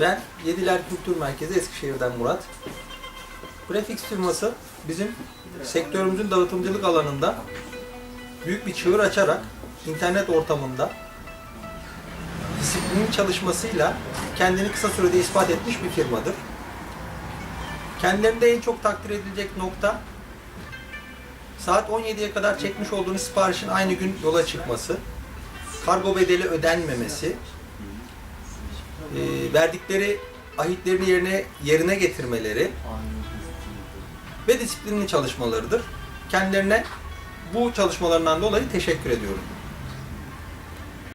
Ben Yediler Kültür Merkezi Eskişehir'den Murat. Grafix firması bizim sektörümüzün dağıtımcılık alanında büyük bir çığır açarak internet ortamında disiplinin çalışmasıyla kendini kısa sürede ispat etmiş bir firmadır. Kendilerinde en çok takdir edilecek nokta saat 17'ye kadar çekmiş olduğunuz siparişin aynı gün yola çıkması, kargo bedeli ödenmemesi, e, verdikleri ahitlerini yerine yerine getirmeleri ve disiplinli çalışmalarıdır. Kendilerine bu çalışmalarından dolayı teşekkür ediyorum.